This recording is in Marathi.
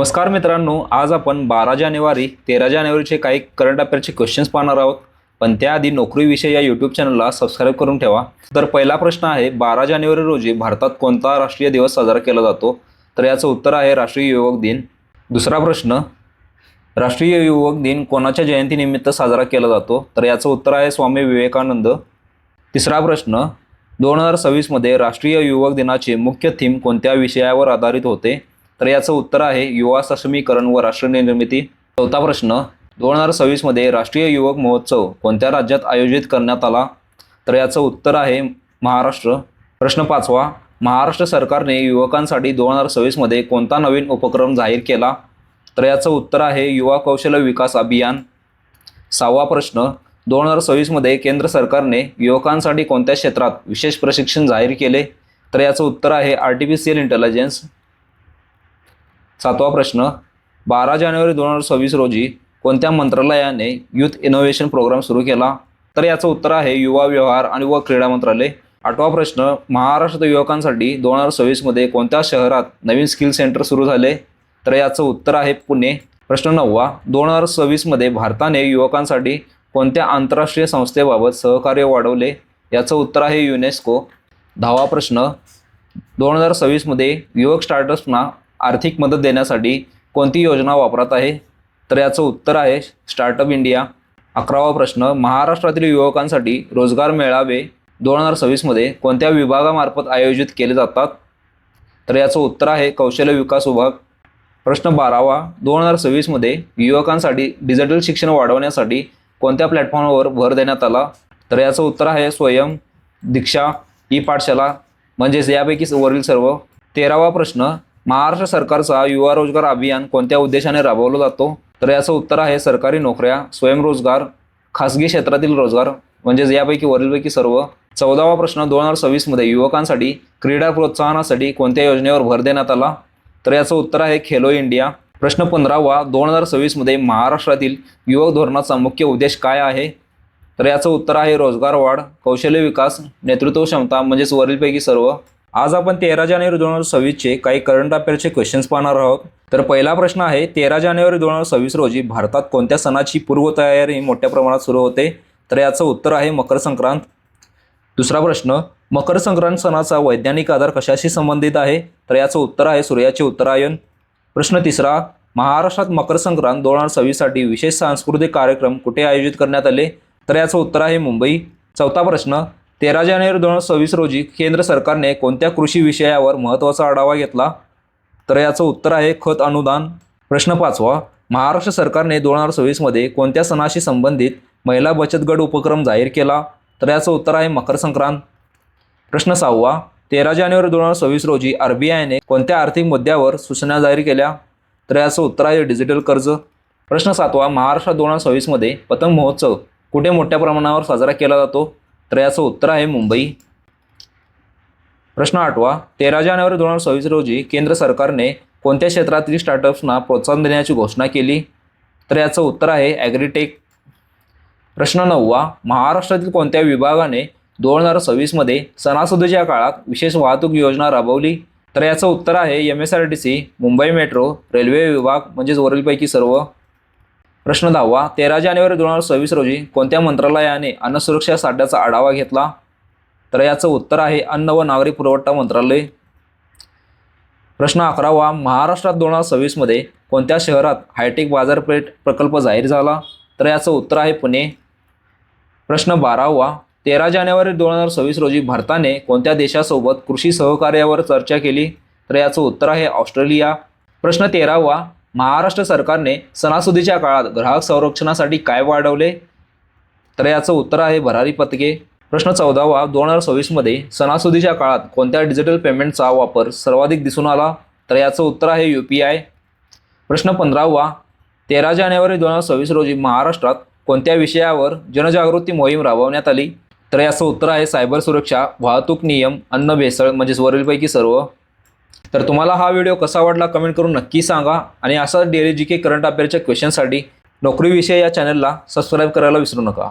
नमस्कार मित्रांनो आज आपण बारा जानेवारी तेरा जानेवारीचे काही करंट अफेअरचे क्वेश्चन्स पाहणार आहोत. पण त्याआधी नोकरीविषयी या यूट्यूब चॅनलला सबस्क्राईब करून ठेवा. तर पहिला प्रश्न आहे बारा जानेवारी रोजी भारतात कोणता राष्ट्रीय दिवस साजरा केला जातो? तर याचं उत्तर आहे राष्ट्रीय युवक दिन. दुसरा प्रश्न राष्ट्रीय युवक दिन कोणाच्या जयंतीनिमित्त साजरा केला जातो? तर याचं उत्तर आहे स्वामी विवेकानंद. तिसरा प्रश्न दोन हजार सव्वीसमध्ये राष्ट्रीय युवक दिनाचे मुख्य थीम कोणत्या विषयावर आधारित होते? तर याचं उत्तर आहे युवा सक्षमीकरण व राष्ट्रनिर्मिती चौथा प्रश्न दोन हजार सव्वीसमध्ये राष्ट्रीय युवक महोत्सव कोणत्या राज्यात आयोजित करण्यात आला? तर याचं उत्तर आहे महाराष्ट्र. प्रश्न पाचवा महाराष्ट्र सरकारने युवकांसाठी दोन हजार सव्वीसमध्ये कोणता नवीन उपक्रम जाहीर केला? तर याचं उत्तर आहे युवा कौशल्य विकास अभियान. सहावा प्रश्न दोन हजार सव्वीसमध्ये केंद्र सरकारने युवकांसाठी कोणत्या क्षेत्रात विशेष प्रशिक्षण जाहीर केले? तर याचं उत्तर आहे आर्टिफिशियल इंटेलिजन्स. सातवा प्रश्न बारा जानेवारी दोन हजार सव्वीस रोजी कोणत्या मंत्रालयाने युथ इनोव्हेशन प्रोग्राम सुरू केला? तर याचं उत्तर आहे युवा व्यवहार आणि व क्रीडा मंत्रालय. आठवा प्रश्न महाराष्ट्र युवकांसाठी दोन हजार सव्वीसमध्ये कोणत्या शहरात नवीन स्किल सेंटर सुरू झाले? तर याचं उत्तर आहे पुणे. प्रश्न नववा दोन हजार सव्वीसमध्ये भारताने युवकांसाठी कोणत्या आंतरराष्ट्रीय संस्थेबाबत सहकार्य वाढवले? याचं उत्तर आहे युनेस्को. दहावा प्रश्न दोन हजार सव्वीसमध्ये युवक स्टार्टअप्सना आर्थिक मदत देण्यासाठी कोणती योजना वापरात आहे? तर याचं उत्तर आहे स्टार्टअप इंडिया अकरावा प्रश्न महाराष्ट्रातील युवकांसाठी रोजगार मेळावे दोन हजार सव्वीसमध्ये कोणत्या विभागामार्फत आयोजित केले जातात? तर याचं उत्तर आहे कौशल्य विकास विभाग. प्रश्न बारावा दोन हजार सव्वीसमध्ये युवकांसाठी डिजिटल शिक्षण वाढवण्यासाठी कोणत्या प्लॅटफॉर्मवर भर देण्यात आला? तर याचं उत्तर आहे स्वयं दीक्षा ई पाठशाला म्हणजेच यापैकी वरील सर्व. तेरावा प्रश्न महाराष्ट्र सरकारचा युवा रोजगार अभियान कोणत्या उद्देशाने राबवला जातो? तर याचं उत्तर आहे सरकारी नोकऱ्या स्वयंरोजगार खासगी क्षेत्रातील रोजगार म्हणजेच यापैकी वरीलपैकी सर्व. चौदावा प्रश्न दोन हजार सव्वीसमध्ये युवकांसाठी क्रीडा प्रोत्साहनासाठी कोणत्या योजनेवर भर देण्यात आला? तर याचं उत्तर आहे खेलो इंडिया. प्रश्न पंधरावा दोन हजार सव्वीसमध्ये महाराष्ट्रातील युवक धोरणाचा मुख्य उद्देश काय आहे? तर याचं उत्तर आहे रोजगार वाढ कौशल्य विकास नेतृत्व क्षमता म्हणजेच वरीलपैकी सर्व. आज आपण तेरा जानेवारी दोन हजार सव्वीसचे काही करंट अफेअरचे क्वेश्चन्स पाहणार आहोत. तर पहिला प्रश्न आहे तेरा जानेवारी दोन हजार सव्वीस रोजी भारतात कोणत्या सणाची पूर्वतयारी मोठ्या प्रमाणात सुरू होते? तर याचं उत्तर आहे मकर संक्रांत. दुसरा प्रश्न मकर संक्रांत सणाचा वैज्ञानिक आधार कशाशी संबंधित आहे? तर याचं उत्तर आहे सूर्याचे उत्तरायण. प्रश्न तिसरा महाराष्ट्रात मकर संक्रांत दोन हजार सव्वीससाठी विशेष सांस्कृतिक कार्यक्रम कुठे आयोजित करण्यात आले? तर याचं उत्तर आहे मुंबई. चौथा प्रश्न तेरा जानेवारी दोन हजार सव्वीस रोजी केंद्र सरकारने कोणत्या कृषी विषयावर महत्त्वाचा आढावा घेतला? तर याचं उत्तर आहे खत अनुदान. प्रश्न पाचवा महाराष्ट्र सरकारने दोन हजार सव्वीसमध्ये कोणत्या सणाशी संबंधित महिला बचत गट उपक्रम जाहीर केला? तर याचं उत्तर आहे मकर संक्रांत. प्रश्न सहावा तेरा जानेवारी दोन हजार सव्वीस रोजी आर बी आयने कोणत्या आर्थिक मुद्द्यावर सूचना जाहीर केल्या? तर याचं उत्तर आहे डिजिटल कर्ज. प्रश्न सातवा महाराष्ट्रात दोन हजार सव्वीसमध्ये पतंग महोत्सव कुठे मोठ्या प्रमाणावर साजरा केला जातो? तर याचं उत्तर आहे मुंबई. प्रश्न आठवा तेरा जानेवारी दोन हजार सव्वीस रोजी केंद्र सरकारने कोणत्या क्षेत्रातील स्टार्टअप्सना प्रोत्साहन देण्याची घोषणा केली? तर याचं उत्तर आहे ॲग्रीटेक प्रश्न नववा महाराष्ट्रातील कोणत्या विभागाने दोन हजार सव्वीसमध्ये सणासुदीच्या काळात विशेष वाहतूक योजना राबवली? तर याचं उत्तर आहे M S R T C Mumbai metro railway विभाग म्हणजेच वरीलपैकी सर्व. प्रश्न दहावा तेरा जानेवारी दोन हजार सव्वीस रोजी कोणत्या मंत्रालयाने अन्नसुरक्षा साठ्याचा आढावा घेतला? तर याचं उत्तर आहे अन्न व नागरी पुरवठा मंत्रालय. प्रश्न अकरावा महाराष्ट्रात दोन हजार सव्वीसमध्ये कोणत्या शहरात हायटेक बाजारपेठ प्रकल्प जाहीर झाला? तर याचं उत्तर आहे पुणे. प्रश्न बारावा तेरा जानेवारी दोन हजार सव्वीस रोजी भारताने कोणत्या देशासोबत कृषी सहकार्यावर चर्चा केली? तर याचं उत्तर आहे ऑस्ट्रेलिया. प्रश्न तेरावा महाराष्ट्र सरकारने सणासुदीच्या काळात ग्राहक संरक्षणासाठी काय वाढवले? तर याचं उत्तर आहे भरारी पथके. प्रश्न चौदावा दोन हजार सव्वीसमध्ये सणासुदीच्या काळात कोणत्या डिजिटल पेमेंटचा वापर सर्वाधिक दिसून आला? तर याचं उत्तर आहे यू पी आय. प्रश्न पंधरावा तेरा जानेवारी दोन हजार सव्वीस रोजी महाराष्ट्रात कोणत्या विषयावर जनजागृती मोहीम राबवण्यात आली? तर याचं उत्तर आहे सायबर सुरक्षा वाहतूक नियम अन्न भेसळ म्हणजेच वरीलपैकी सर्व. तर तुम्हाला हा व्हिडिओ कसा वाटला कमेंट करून नक्की सांगा. आणि असा डेली जी के करंट अफेअरच्या क्वेश्चनसाठी नोकरीविषयी या चॅनलला सबस्क्राईब करायला विसरू नका.